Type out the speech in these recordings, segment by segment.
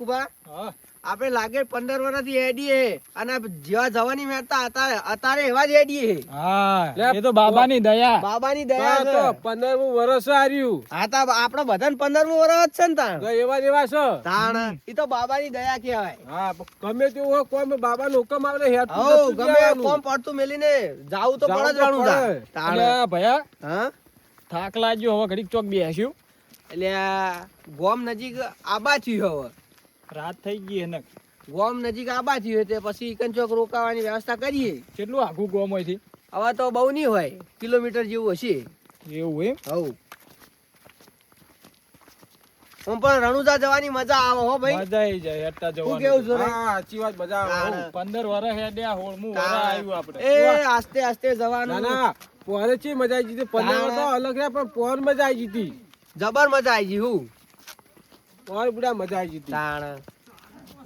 હે. આપણે લાગે પંદર વર્ષથી હેડીએ અને જેવા જવાની મેતા અત્યારે એવા જ હેડીએ હા એ તો બાબાની દયા. બાબાની દયા તો પંદરમું વર્ષ આર્યું હા તા આપણે બધાને પંદરમું વર્ષ છે ને તાણ. તો એવા જેવા છો? તાણ એ તો બાબાની દયા કહેવાય. હા ગમે તેવું હોય કોઈ બાબા નો હુકમ આવે હેઠ હો ગમે કોમ પડતું મેલીને જાવું તો પડે જ જાવું તો તાણ. ભયા હા? થાક લાગ્યો હવે ઘડીક ચોક બેસ્યું એટલે આ ગોમ નજીક આબા થયું હવે. રાત થઈ ગઈ એને ગોમ નજીક આબા થયું એટલે પછી ઈકન રોકાવાની વ્યવસ્થા કરીએ. કેટલું આખું ગોમ હોય હવે તો બહુ નહીં હોય. કિલોમીટર જેવું હશે. એવું એમ? હવ હું પણ રણુજા જવાની મજા આવે હો ભાઈ. મજા આવી જાય હેઠતા શું કેવું જવાનું છે હા સાચી વાત મજા આવે. તાણ. પંદર વર્ષ હેડ્યા હોળમું વરસ. આવ્યું આપણે એ આસ્તે આસ્તે જવાનું. ના પોરે ચી મજા આવી જતી? પંદર તાણ. તો અલગ રહ્યા પણ પોર મજા આવી જતી. જબર મજા આવી ગઈ હું પોર બુડા મજા આવી જતી. તાણ.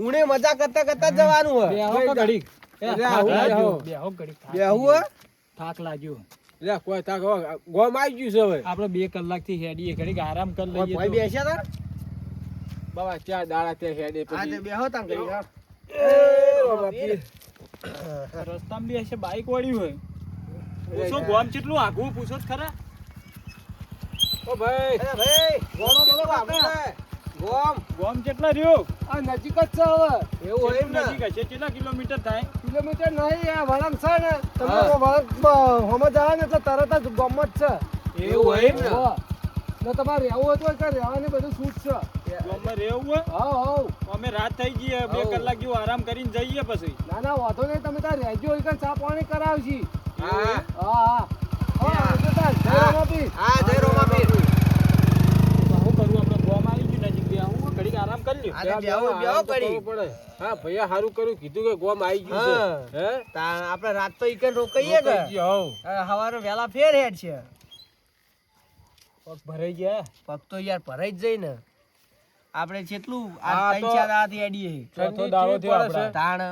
ઉણે મજા કરતા કરતા જવાનું હે બેહો ઘડીક. બેહો. બેહો ઘડીક થાક લાગ્યો. થાક લાગ્યો. લે કોઈ થાક હો ગોમ આવી ગયું છે હવે. આપણે બે કલાકથી હેડીએ. ઘડીક આરામ કરી કોઈ ભાઈ બેસ્યા તા? બાબા ચાર દાડા તે હેડે પછી? આજે બેહો તાં ઘડી હા. એ બાબા. રસ્તામાં બી હશે બાઈક વાળ્યું હોય. પૂછો ગોમ કેટલું આઘું? પૂછો જ ખરા. ઓ ભાઈ. અરે ભાઈ. ગોમ બોલો આપણે ગોમ. ગોમ કેટલા રહ્યો? આ નજીક જ છે હવે. એવું હોય ને? નજીક છે. કેટલા કિલોમીટર થાય? કિલોમીટર નહીં આ વળાંક છે ને. તમે હા. વળાંક હોમ જાવ ને એટલે તરત જ ગોમ જ છે. એવું હોય ને. ને તમારે રહેવું હોય તો કે રહેવાની બધું છૂટ છે. ગોમમાં રહેવું હોય? હા હા. અમે રાત થઈ ગઈ બે કલાક જેવું આરામ કરીને જઈએ પછી. ના ના વાંધો નહીં. તમે ત્યાં રહેજો. હોય કે ચા પાણી કરાવશી. હા. હા હા. હા જય હા. હા જય રોમાપીર શું કરું આપણે ગોમ આવી ગયું નજીક બે આરામ કરી લ્યો. પડે. હા ભૈયા સારું કર્યું કીધું કે ગોમ આવી ગયું છે. હે. આપણે રાત તો ઈકન રોકાઈએ કે રોકાઈ ગયો, હઉ. હવે સવારે વહેલા ફેર હેડ છે. પગ ભરાઈ ગયા. પગ તો યાર ભરાઈ જ જઈ ને. આપણે જેટલું આ ત્રણ ચાર હાથ એડીએ ચોથો દાડો થયો પડે તાણ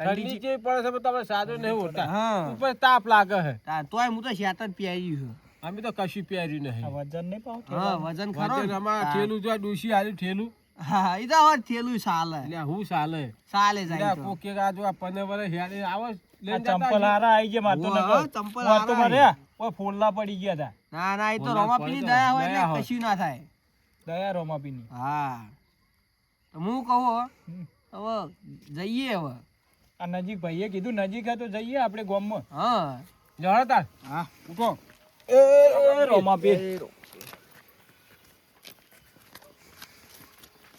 ઠંડી જે પડે છે તમે નહીં હોતા. હા. ઉપર તાપ લાગે છે. તોય હું તો શેત જ પહેર્યું છું. અમે તો કશું પહેર્યું નહીં. વજન નહીં પાવતું હા વજન ખરો તાણ. ઠેલું જો આ ડોશી ઠેલું. હા ઈ તો હવે થેલું ચાલે. એટલે હું ચાલે? ચાલે જાય તો. કોકે આ જો આ પંદર વર્ષ હેડે આવે આ લઈને જતા ચંપલ હારા આવી ગયા મારતો ઉવ્વ, ચંપલ હારા માર્યા. ઓય ફોડલા પડી ગયા તા. ના ના એ તો રોમાપીની દયા હોય એટલે કશું ના થાય. દયા રોમાપીની. હા. તો હું કહું હવે જઈએ હવે. આ નજીક ભાઈએ કીધું નજીક હે તો જઈએ આપણે ગામમાં. હા. જવા હા. ઉઠો. એ રોમાપી.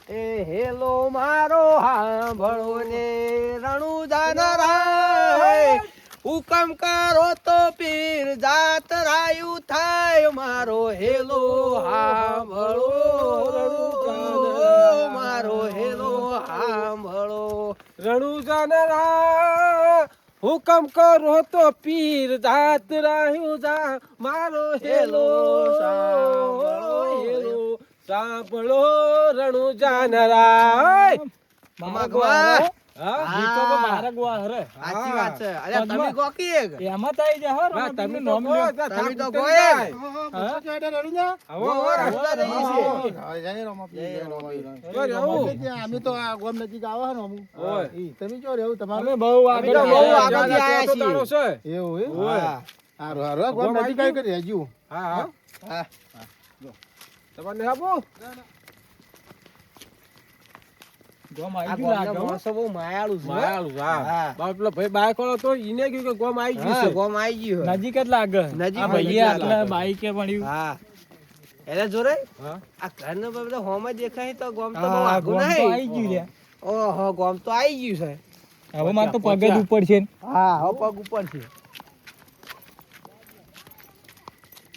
એ હેલો મારો હાંભળો ને રણુદાન નરાય હુકમ કરો તો પીર જાત રાયુ થાય મારો હેલો હાંભળો મારો હેલો હાંભળો રણુજાનરા હુકમ કરો તો પીર જાત રાયુ જા મારો હેલો સાંભળો. હેલો સાંભળો રણુજાનરા મમા ગવા. હા ગીતો તો મારા ગોવા હરે સાચી વાત છે અરે તમે પગમાં. ગોકી એક એમાં તો આવી જાય હો ના, રોમાપીરનું તમે તો નામ કહો, લ્યો. ત્યાં તમે તો થાક કહો ઉતરી એમ. જાય. હા? આવો, આવો, રણુજા રણુજા રહીએ છીએ. જો રહેવું. અમે તો આ ગોમ નજીક આવો ને તમે જો રહેવું તમારું અમે બહુ અમે આગળ તો બહુ આવ્યા. આગળથી આયા ચોથો દાડો છે. એવું હે? હારું, હારું. ગોમ નજીક આવી કરી રહેજો. હા હા હા. તમારે આપો ગોમ આવી ગયું ગામના લાગે હો. માણસો બહુ માયાળુ છે હો. માયાળું, હા. હા. ભાઈ બાઈક વાળો તો ઈને કીધું કે ગોમ આવી ગયું ગોમ આઈ ગયું નજીક જ લાગે નજીક આ જ ભાઈએ લાગે. આટલા બાઈકે ભણ્યું હા એને જોરે આ ઘરનો બધો હોમ દેખાય તો ગોમ તો બહુ હા, આગું ગોમ તો આવી ગયું લ્યા. ઓહો ગોમ તો આવી ગયું છે હવે મારે તો પગ જ ઉપર છે હા હવે પગ ઉપર છે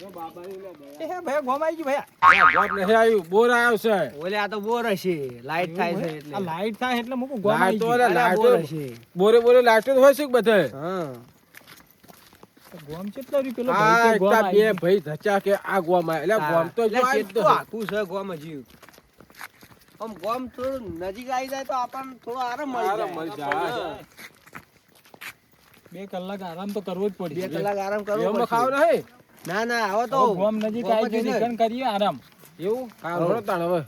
એ ભાઈ ગોમ ગયું ભાઈ. ગોમ નહીં આવ્યું બોર આવ્યો છે. ઓલે આ તો બોર હશે લાઈટ થાય છે એટલે. લાઈટ થાય એટલે મૂકું ગોમ તો ગયું. અરે અરે, લાઈટ હશે. બોરે બોરે લાઈટ તો હોય છે બધે? હા. ગોમ કેટલા રહ્યું પેલો ભાઈ? ગોમ એકતા બે ભાઈ ધચા કે આ ગોમ આવે એટલે ગોમ તો જો એટલે આવી જ કેટલું તો. આખું છે ગોમ હજી. આમ ગોમ થોડું નજીક આવી જાય તો આપણને થોડો આરામ આરામ મળી જાય. બે કલાક આરામ તો કરવો જ બે કલાક આરામ કરવો ખાવ નહીં? ના ના આવો તો. ગોમ નજીક આવી જ રિટર્ન કરીએ આરામ. એવું? હા રોડ તાણ હવે.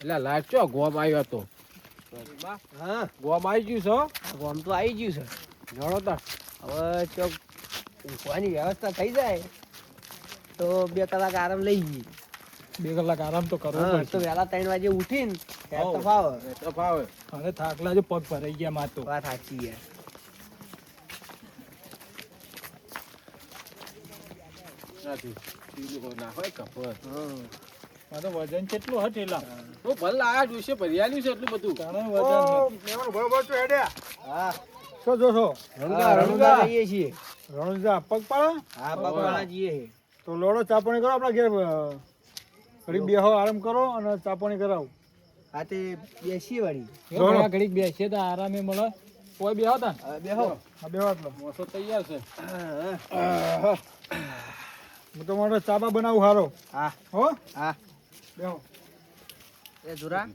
એટલે લાઈટ ચો ગોમ આવ્યો તો. હા. ગોમ આવી ગયું છો ગોમ તો આવી ગયું છે. જાણો તા હવે ચોક ઊંઘવાની વ્યવસ્થા થઈ જાય તો બે કલાક આરામ લઈ જઈએ. બે કલાક આરામ તો કરવો પડશે. તો વેલા ત્રણ વાગે ઉઠીને. ફાવે. ફાવે. હવે થાકલા જો પગ ભરાઈ ગયા માતો વાત સાચી છે. નથી ના હોય કપર તો વજન કેટલું હટેલા હું ભલ આયા જોઈશે ભરિયાનું છે એટલું બધું. ઘણું વજન. બરોબર હેડ્યા. હા. શું જોશો? રણુજા રણુજા જઈએ છીએ. રણુજા પગ પાડો હા પગવાળા જઈએ તો લોડો ચાપણી કરો આપણા ઘેર ઘડી બેહો આરામ કરો અને ચાપણી કરાવો. હા તે બેસીએ વાળી. ઘડી ઘડીક બેસીએ તો આરામે મળે. કોઈ બેહો તા? બેહો. હા બે વાત લો મોસો તૈયાર છે. હા, હું તો મારો ચાપા બનાવું હારો. હા. હો? હા. બેહો. એ જુરા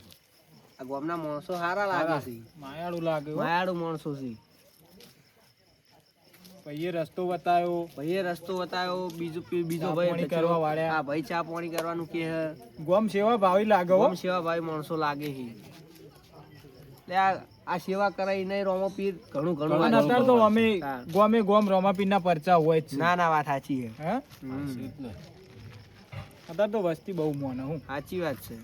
આ ગોમના માણસો હારા લાગે છે. માયાળું લાગે માયાળું માણસો છે. ભાઈએ રસ્તો બતાવ્યો. ભાઈએ રસ્તો બતાવ્યો બીજો બીજો ભાઈ કરવા વાળ્યા. હા ભાઈ ચા પાણી કરવાનું કે ગોમ સેવા ભાવી લાગે ગોમ સેવા ભાઈ માણસો લાગે છે. એટલે આ આ સેવા કરાઈ નહીં રોમાપીર ઘણું ઘણું અને અત્યારે તો અમે ગોમે ગોમ રમાપીરના પરચા હોય જ છે. ના ના વાત સાચી છે. હે? અત્યારે તો વસ્તી બહુ મોને હું. સાચી વાત છે.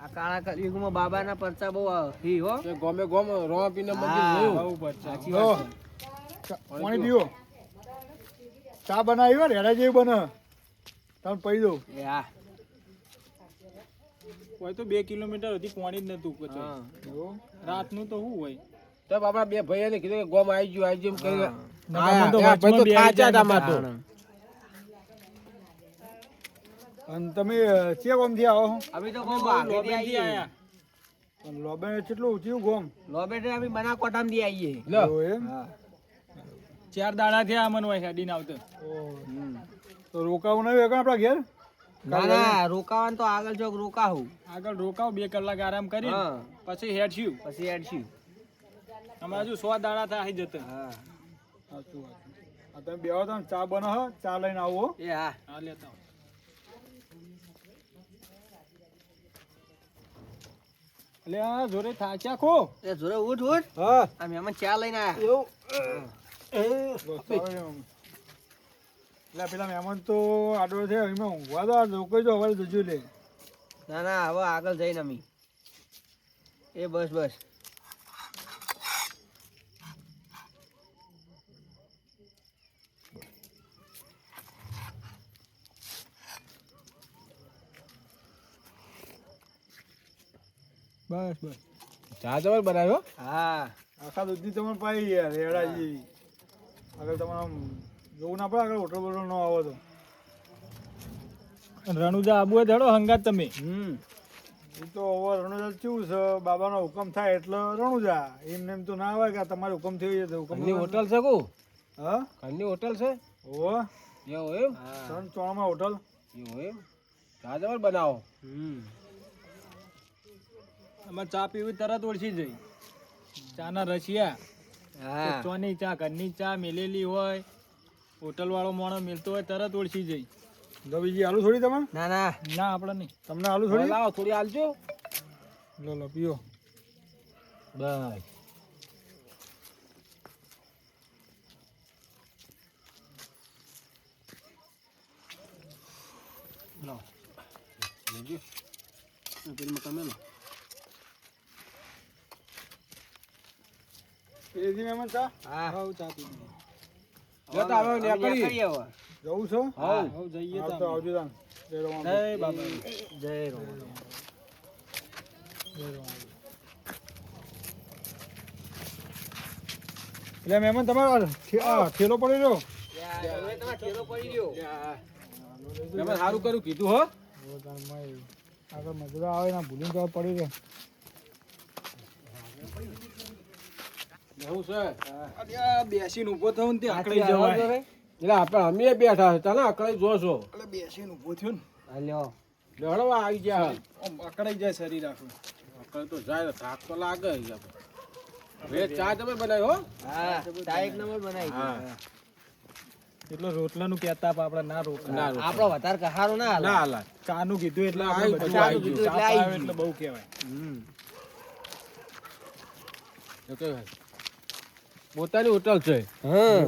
આ કાળા કલયુગમાં બાબાના પરચા બહુ હી હો. ગોમે ગોમ રોમાપીર ના મંદિર જોયું બહુ પરચા સાચી વાત ચા- પાણી પીઓ. ચા બનાવી હોય ને હેડા જેવી બને. તમે પી દો એ હા. હોય તો બે કિલોમીટર હતી પાણી જ નતું રાત રાતનું તો શું હોય? તો આપણા બે ભાઈ કીધું કે ગોમ આવી ગયું આવી ગયું તો હતા તો. અને તમે ચે ગોમ ગોમથી આવો? અમે તો ગોમ લોભેથી આવીએ. આયા. અને લોબે કેટલું ચિયું ગોમ? લોબેટે અમે થી આવીએ. લો. એવું એમ? ચાર દાડા થયા અમને હોય ના આવતો. તો રોકાવું નહીં કાં આપણા ઘેર? ના ના રોકાવાનું તો આગળ ચોક રોકાવું આગળ રોકાવ બે કલાક આરામ કરી પછી હેડશું પછી હેડશું અમારે હજુ સો દાડા થાય જતો. હા. સાચું વાત. તમે બેહો તો ચા બનાવો ચા લઈને આવો એ હા. હા લેતા આવો. એટલે આ જોરે થાચ્યા ખો? એ જોરે ઉઠ ઉઠ. હા. આ મહેમાન ચા લઈને આયા. એવું. એટલે પેલા મહેમાન તો આડો છે એમાં ઊંઘવા તો લોકો જો હવે જજો લે. ના ના હવે આગળ જઈને અમે. એ બસ બસ. બસ બસ. ચા જબર બનાવ્યો? હા. આખા દૂધની તમને પાઈ યાર રેડા જેવી આગળ તમારે જોવું ના પડે આગળ હોટલ બોટલ ન આવો તો. રણુજા આબુ હોય ધડો હંગાત તમે. હમ. એ તો હવે રણુજા કેવું છે? બાબાનો હુકમ થાય એટલે રણુજા. એમને એમ તો ના આવે કે આ તમારો હુકમ થયો છે તો હુકમની હોટલ છે કો હા? ઘરની હોટલ છે? ઓ એવું એમ? હા. ત્રણ ચોણમાં હોટલ. એવું એમ? ચા જબર બનાવો. હમ. અમારે ચા પીવી તરત ઓળખી જઈ. ચાના રશિયા. હા. ચોની ચા ઘરની ચા મેલેલી હોય. હોટલ વાળો મોણો મિલતો હોય તરત ઓળખી જઈ તો બીજી આલુ થોડી તમે ના ના. ના આપણે નહીં. તમને આલુ થોડી? લાવો થોડી આલજો. લો લો પીઓ. બસ પેલું તમે લો એજી મહેમાન ચા? હા. હવ ચા પી જતા હવે. જવું છો? હા. જઈએ તો તો આવજો તાન. જય રામ. જય બાબા જય રામ જય રામ. એટલે મહેમાન તમારો થેલો પડી રહ્યો? પડી સારું કર્યું કીધું હો. આગળ મજૂરો આવે ને ભૂલી તો પડી રહે. એવું છે? બેસીને ઊભો થયો ને તે આકડી જવાય. એટલે આપણે અમે બેઠા છે. તને અકળાઈ જોશો. એટલે બેસીને ઊભો થયો ને. લડવા આવી ગયા આમ અકળાઈ જાય શરીર આખું. તો જાય થાક તો લાગે હવે ચા તમે બનાવી હો? હા ચા એક નંબર બનાવી. હા. એટલો રોટલાનું કહેતા પણ આપણે ના રોટલા. આપણો વધારે કહારો ના હાલ. ના નું ચાનું કીધું એટલે આપણે બધું આવી ગયું. કીધું એટલે બહુ કહેવાય. હમ. તો પોતાની હોટલ છે. હા.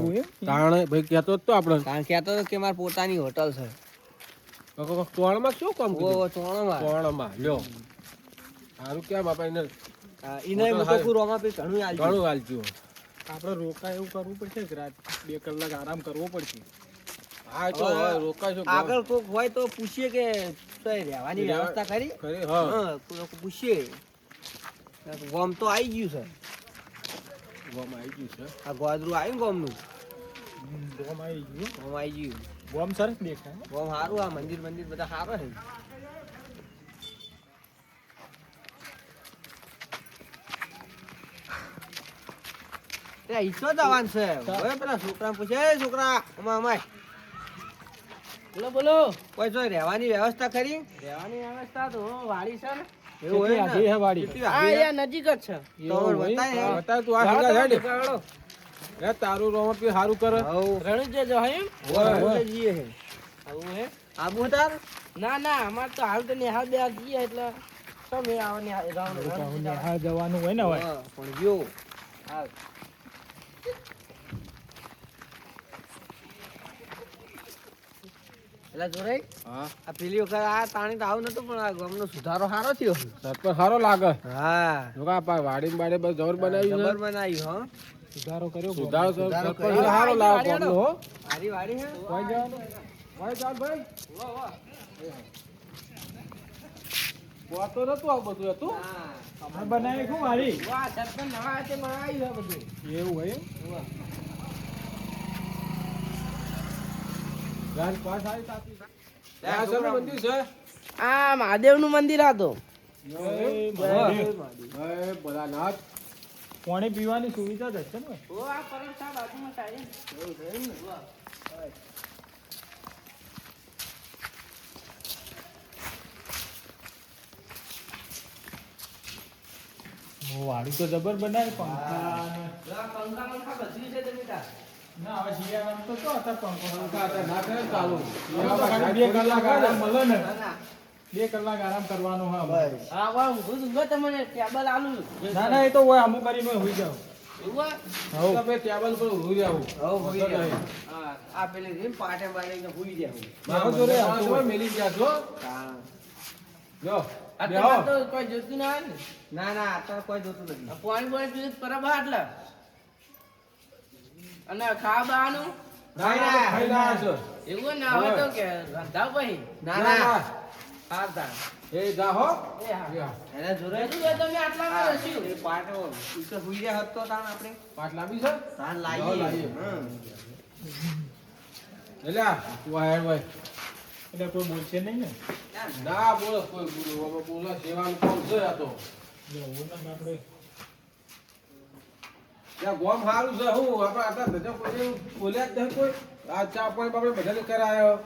તાણે ભાઈ કહેતો તો આપણે કારણ કહેતો હતો કે મારી પોતાની હોટલ છે. ચોણમાં શું કામ ચોણમાં ચોણમાં લ્યો. સારું કેમ આપણે એને. કું રોમા પી ઘણું આલજો. ઘણું હાલજો આપણે રોકા એવું કરવું પડશે કે રાત બે કલાક આરામ કરવો પડશે? હા તો આગળ કોક હોય તો પૂછીએ કે તોય રહેવાની વ્યવસ્થા કરી હા. પૂછીએ. ગોમ તો આવી ગયું છે. ગોમાં આવી ગયું છે. આ ગોદરું આવ્યું ગોમનું? ગોમ આવી ગયું. ગોમ આવી ગયું. ગોમ સરસ દેખાય? ગોમ સારું આ મંદિર મંદિર બધા સારા છે. તે ઈચ્છો જવાન છે. હવે પેલા છોકરા પૂછે "એ છોકરા અમાય અમાય. બોલો બોલો. કોઈ જો રહેવાની વ્યવસ્થા કરી રહેવાની વ્યવસ્થા તો વાળી છે ને. એવું હોય કેટલી હે વાડી? હા અહીંયા નજીક જ છે તો બતાય બતાય તું આ જાઓ હેડ. નીકળો. તારું રોમટ બી સારું કરે જો હે ઓય, ઓય. ઓય હે. આવું હે આબુ તાર ના ના અમાર તો હાલ તો નિહાળ બે જીએ એટલે તમે આવો નિહાળ રાઉન્ડ તો રાઉન્ડ નેહાળ જવાનું હોય ને હવે પણ ગયો હાલ. એટલે જોરાઈ હા. આ પેલી વખત આ તાણી તો આવું નતું પણ આ ગામનો સુધારો સારો થયો. સરપંચ સારો લાગે. હા. જોકા પા વાડી બાડી બધું જબર બનાવ્યું જબર બનાવ્યું હો. સુધારો કર્યો સુધારો સરપંચ સારો લાગે ગામનો હો. હારી વાડી હે. કોઈ જવાનું? ભાઈ ચાલ ભાઈ. વાતો નતું આ બધું હતું? હા. બનાવી શું વાડી વાહ સરપંચ નવા હાથે બનાવ્યું છે બધું. એવું હોય એમ? ગાડી પાસ આવી તાપી. આ આ મહાદેવનું મંદિર આ તો. એ મહાદેવ. હે ભોલાનાથ. પાણી પીવાની સુવિધા જ હશે ને ઓ આ પરમ બાજુમાં સાહેબ વાડી તો જબર બનાવી પંખા પંખા પંખા બધું છે ના હવે શિયાળામાં તો તો અત્યારે પંખો હતા ના કરે ચાલુ બે કલાક આરામ મળે ને. ના ના. બે કલાક આરામ કરવાનો હા બસ. હા વાહ ઊંઘું ઊંઘો તમને ટેબલ આલું. ના ના એ તો હોય અમુક કરીને હોઈ જાવ હું. હા. કોઈ જોતું ના હોય ને? ના ના અત્યારે કોઈ જોતું નથી. પાણી પાણી પીવું તો પરબ હા એટલે અને ખાવા બાવાનું ના, ના, ખાઈ ના છો. એવું ના હોય તો કે પછી. ના એ. એને જોરે રસ્યું. એ પાટો. હોઈ હોત આપણે. પાટ લાંબી છે? તાણ લાવીએ. લાવીએ હમ. એટલે આ, તું આ હેડ ભાઈ. એટલે કોઈ બોલશે નહીં ને. ના બોલો કોઈ બોલો બોલો સેવાનું કોણ છે આ તો? આપણે ત્યાં ગોમ સારું છે, હું આપણે આટલા ધજા કોઈ બોલ્યા જ નહીં કોઈ. આ ચા પાણી બાપડે બધાને કરાયો.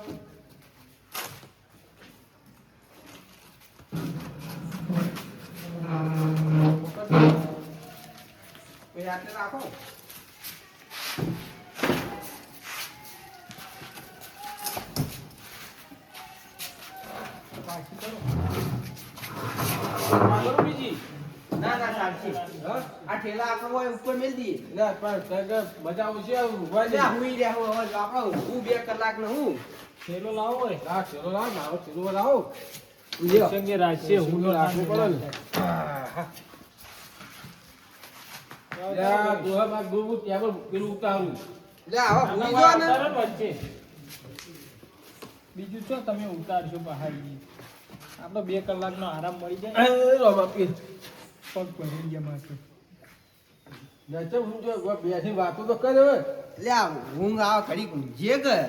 આટલે રાખો. બીજી. ના ના હા? આ ઠેલા આપણો હોય ઉપર મેલ પણ મજા આવશે દે. હુઈ રહ્યા હું હવે આપણે હું બે કલાક ને હું. થેલો લાવો હોય. લાવ, ચલો લાવ, લાવો, ચલો લાવો. સંગે રાખશે હું રાખવું પડે ને. તું હવે મારે ત્યાં પર પેલું ઉતારું. લે હવે હુઈ જો ને તરત વચ્ચે બીજું છો તમે ઉતારશો બહાર? આપડે બે કલાકનો આરામ મળી જાય. પગ પડી ગયા માથે નેચે હું જો બેસી વાતો તો કરે હવે. લે આ ઊંઘ આવે ઘડીક ઊંઘીએ કે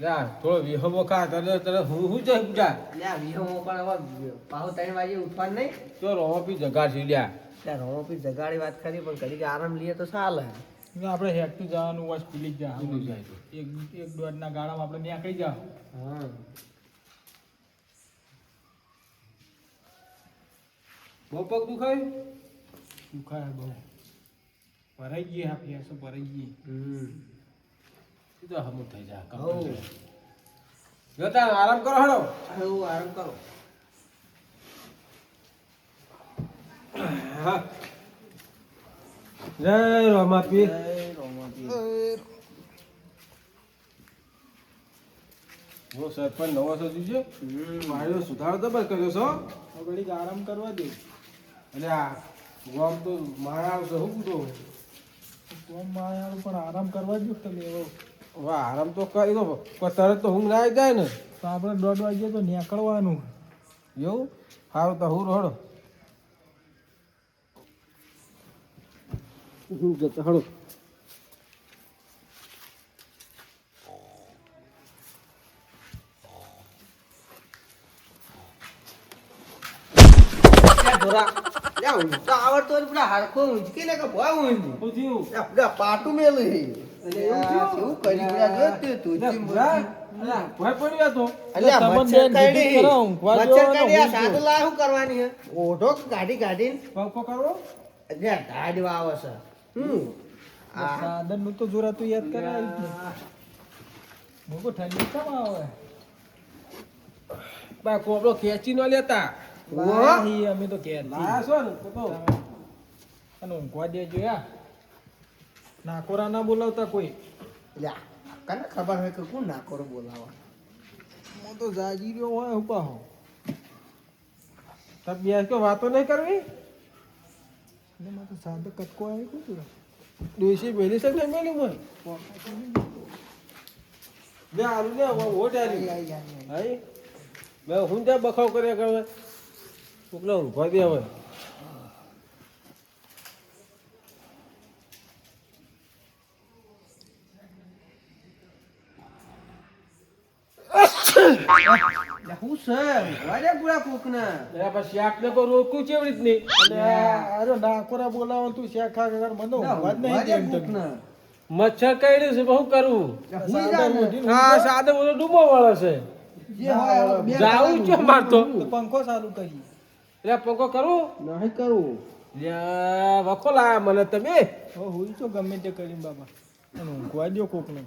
લ્યા, થોડો ખા, તને- તને હું હું પૂજા? લે આ વિહો પણ હવે પાહુ ત્રણ વાગે ઉઠવાનું નહીં. તો રોમા પી જગાડ છે, લ્યા. ત્યાં રોપી જગાડી વાત કરી પણ ઘડીક આરામ લઈએ તો ચાલે. આપણે હેઠું જવાનું હોય સ્કૂલી જ જા. જાય એક એક દોઢના ગાળામાં આપણે નીકળી જાવ હા. બહુ પગ દુખાય? દુખાય બહુ. ભરાઈ ગઈ હા ભેંસો ભરાઈ ગઈ. સીધો હમું થઈ જાય. જો તાર આરામ કરો હળો હઉ, આરામ કરો. હા. જય રોમાપી. હું સરપંચ નવો સજ્જુ છે? મારો સુધારો તો બસ કર્યો છો ઘડીક આરામ કરવા દે. અને આ ગોમ તો મારા આવશે હું કીધું? ગોમ માયાનું પણ આરામ કરવા જ તમે એવો હવે. આરામ તો કરી દો પણ તરત તો ઊંઘ ના આવી જાય ને. તો આપણે દોઢ વાગ્યે તો નીકળવાનું. એવું? સારું તો હું રડો. હું જતો હળો લે, ધોરા. લે, ઊંઘતો આવડતો હોય પેલા હાડકો ઊંચકી લે કે ભોય ઊંઘી. શું પેલા પાટું મેલું? કેવું કરી પેલા જો તે તું અલ્યા, ભૂરા, અલ્યા, ભોય પડ્યો હતો અલ્યા, તમે મચ્છર બેન કરડી. જીતી કરો, ઊંઘવા મચ્છર દ્યો ને કરડી, આ ઊંઘજો. સાદું લાય શું કરવાની ઓઢો કાઢી કાઢીને પંખો કરવો અલ્યા, આવે છે. આ. સાધનનું તો જોરા તું યાદ કરાવી જ ને. ઠંડી કેમ આવે કોબળો ખેંચી ન લેતા લાહી અમે તો ઘેર લાયા છો ને તો તો. અને ઊંઘવા દેજો યા. નાકોરા ના બોલાવતા કોઈ. કોને ખબર હોય કે કોણ નાકોરો બોલાવા હું તો જાગી રહ્યો હોય હો તબ બેસ કે વાતો નહીં કરવી? તો સાદો કટકો આવી કોઈ તું. ડોસી મેલી છે ને મેલી મોય બે આલુ ને વોટ આલી. હાઈ બે હું ત્યાં બખાવ કર્યા કરે? કોકલા ઊંઘવા દે હવે હું છે? વાજે પૂરા કોકના? પછી ને રીતની. અરે નાકોરા બોલાવો તું શેખા કર મને નહીં મચ્છર કઈ છે બહુ કરવું ને. હા સાદે બધો ડૂબો વાળો છે. જાવું છો મારતો તો પંખો ચાલુ કરી. એટલે પંખો કરું? નહીં લ્યા, વખો લાયા મને તમે? હું છો ગમે તે કરીને બાબા. અને ઊંઘવા દો કોકને.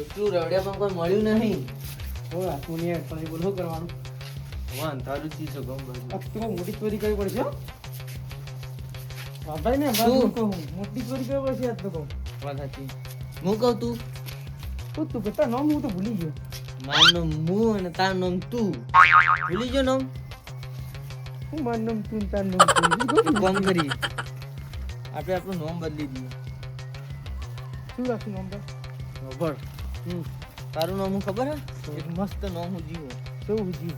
એટલું પણ કોઈ મળ્યું નહીં? ને પણ બોલ શું કરવાનું? વાન તારું ચીજ ગમ તું મોટી ચોરી કરવી પડશે. બાબાઈ ને શું? કહું મોટી ચોરી કરવી પડશે આજ તો કહું. વાત સાચી. હું કહું તું? તું તું કેટલા નામ હું તો ભૂલી ગયો. મારું નામ હું અને તારું નામ તું. ભૂલી ગયો નામ? હું મારું નામ તું તાર નામ તું એક કરી? આપણે આપણું નામ બદલી દઈએ. શું રાખ્યું નામ? ખબર? તારું નામ હું ખબર હે? એક મસ્ત નામ હું જીવો. કેવું જીવ?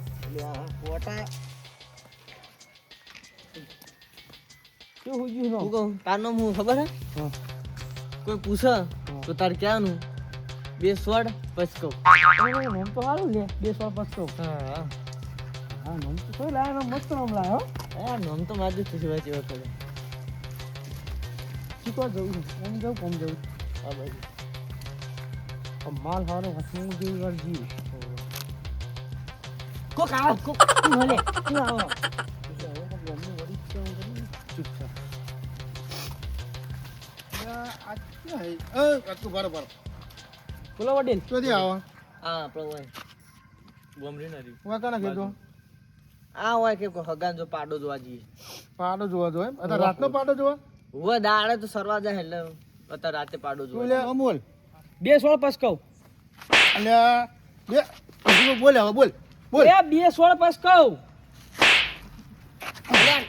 કહું મસ્ત નામ તો મારું જ સિવાય જેવા કોમ જવું માલ હારો હાથમાં જેવું વાર જીવ કોક આવો કોક હલે તું આવો બોલો વડીલ ચોથી આવો હા પ્રભુ હોય ગોમરી નથી વાંકાના કીધું આ હોય કે હગાન જો પાડો જોવા જઈએ પાડો જોવા જો એમ અત્યારે રાતનો પાડો જોવા હોય દાડે તો સરવા જાય એટલે અત્યારે રાતે પાડો જોવા લે અમોલ બે સોળ પાસ કહું એટલે બે બોલે બોલ હવે બોલ બોલ. બે બે સોળ પાસ કહું.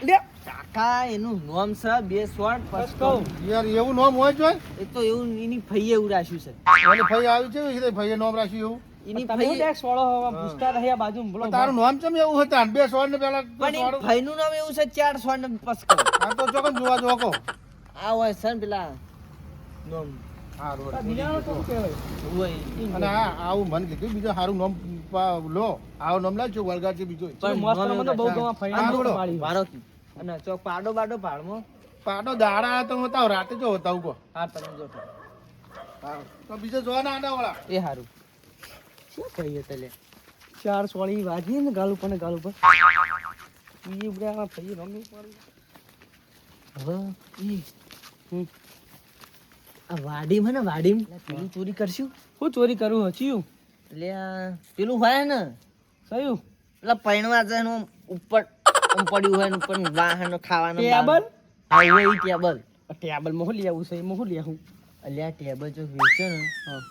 લે કાકા એનું નામ છે બે સોળ પાસ પસ્કો કહું. યાર એવું નામ હોય જોય. એ તો એવું એની ફઈએ એવું રાખ્યું છે. અને ભાઈ આવ્યું છે એ ભાઈએ નામ રાખ્યું એવું. એની તમે ટેક્સ વાળો હવા પૂછતા રહ્યા બાજુ બોલો. તારું નામ ચમ એવું હતા બે સોળ ને પેલા પણ ભાઈ ભાઈનું નામ એવું છે ચાર સ્વર્ણ પસ્કો આ તો ચોકન જોવા આ હોય છે ને પેલા નામ. હા રોડ બીજાનો શું કહેવાય? હોય અને આવું મન કીધું બીજો સારું નામ પા- લો. આવો નામ લાવજો વળગા છે બીજો. પણ અને ચોક પાડો બાડો પાડમો પાડો દાડા તો રાતે જો બતાવું કો હા તમે જો તો. બીજે જોવાના આડા વાળા એ સારું શું કહીએ તલે? ચાર સોળી વાગી ને ગાલ ઉપર ને ગાલ ઉપર. ઈ ઉડ્યા ભાઈ રમી પડી. હવે? ઈ. હમ. આ હે ને વાડીમ. પેલું ચોરી કરશું? હું ચોરી કરું હચ્યું. એટલે આ પેલું હોય ને કયું એટલે પૈણવા છે એનું ઉપર પડ્યું હોય ને ઉપર વાહન ખાવાનું ટેબલ? હા એ ટેબલ. ટેબલ મોહ લઈ આવું છે મોહ હું લઈ આવું. અલ્યા ટેબલ જો વેચો ને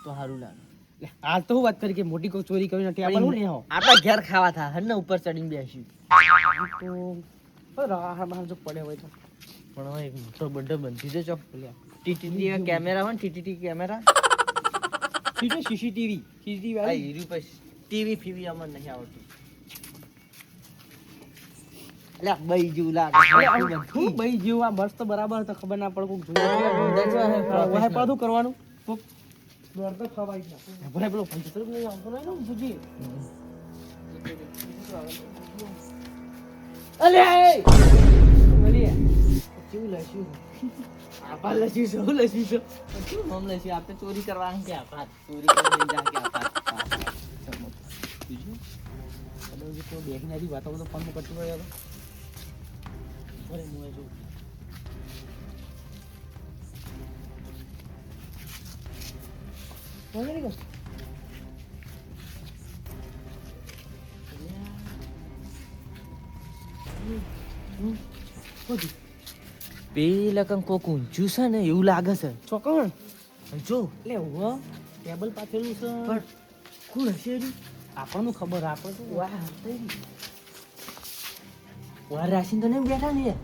તો સારું લાગે. આ તો હું વાત કરી કે મોટી કોઈ ચોરી કરીને ટેબલ હું લઈ આવો. આપણા ઘેર ખાવા થા હર ને ઉપર ચડીને બેસ્યું. તો રાહ જો પડે હોય તો. પણ હવે એક મોટો બડ્ડો બનતી તો ટીટીટી કેમેરા હોય ને ટીટીટી કેમેરા? સીધો સીસીટીવી. સીસીટીવી આ હીરી પછી. ટીવી ફીવી અમને નહીં આવડતું અલ્યા બઈ જેવું લાગે. હું જેવું આ બસ તો બરાબર તો ખબર ના પડે કોક જોવા પાછું કરવાનું. કોક દોડ તો ખવાય છે. ભલે પેલો પંચોતેર નહીં આવતો નહીં અલે અલે કેવું લસ્યું. આપા લસ્યું છે, હું લસ્યું છે. શું નામ લેશે આપણે ચોરી કરવા કે આપા? ચોરી કરવા જા કે આપા? બીજું? કદાચ કોઈ બેગ નથી વાતો બધો ફોન કરતો રહ્યો હવે. અરે, હું જોઉં. ફોન કરી ગયો? પેલા કંઈક કોક ઊંચું છે ને એવું લાગે છે. ચોકણ? જો એટલે હો ટેબલ પાછળનું છે. પણ કોણ હશે? આપણને ખબર આપણે તો વાહ વાર રાશિન તો નહીં બેઠા ને.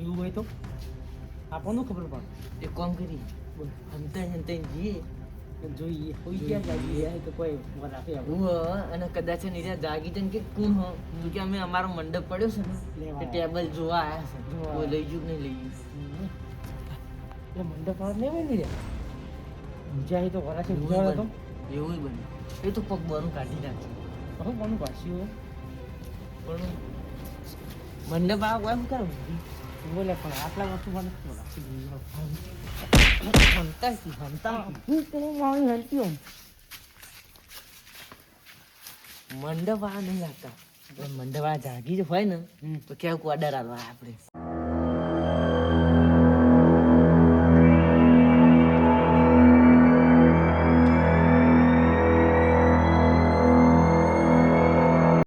એવું હોય તો? આપણને ખબર પડે. એક કામ કરી. હમતા હમતા જઈએ. જોઈએ કોઈ ક્યાં જાગી જાય કે કોઈ રાખે હું અને કદાચ નીચે જાગી જઈને કે કોણ હો તો કે અમે અમારો મંડપ પડ્યો છે ને તે ટેબલ જોવા આયા છે. કોઈ લઈ ગયું નહીં લઈ એટલે મંડપ આવે નહીં હોય ને રે ઊંચાઈ તો વરાથી ગયું ઊંચાઈ એવું બન્યું એ તો પગ બરું કાઢી નાખ્યું કહું કોનું પાછું? પણ મંડપ આ એમ કર. બોલે પણ આટલા મને રાખી દીધું હમતા છી હમતા હું તો મારી હેલ્પી હોમ મંડપ આ નહીં લાગતા. મંડપ આ જાગી જ હોય ને તો કેવું ઓર્ડર આલવા આપણે.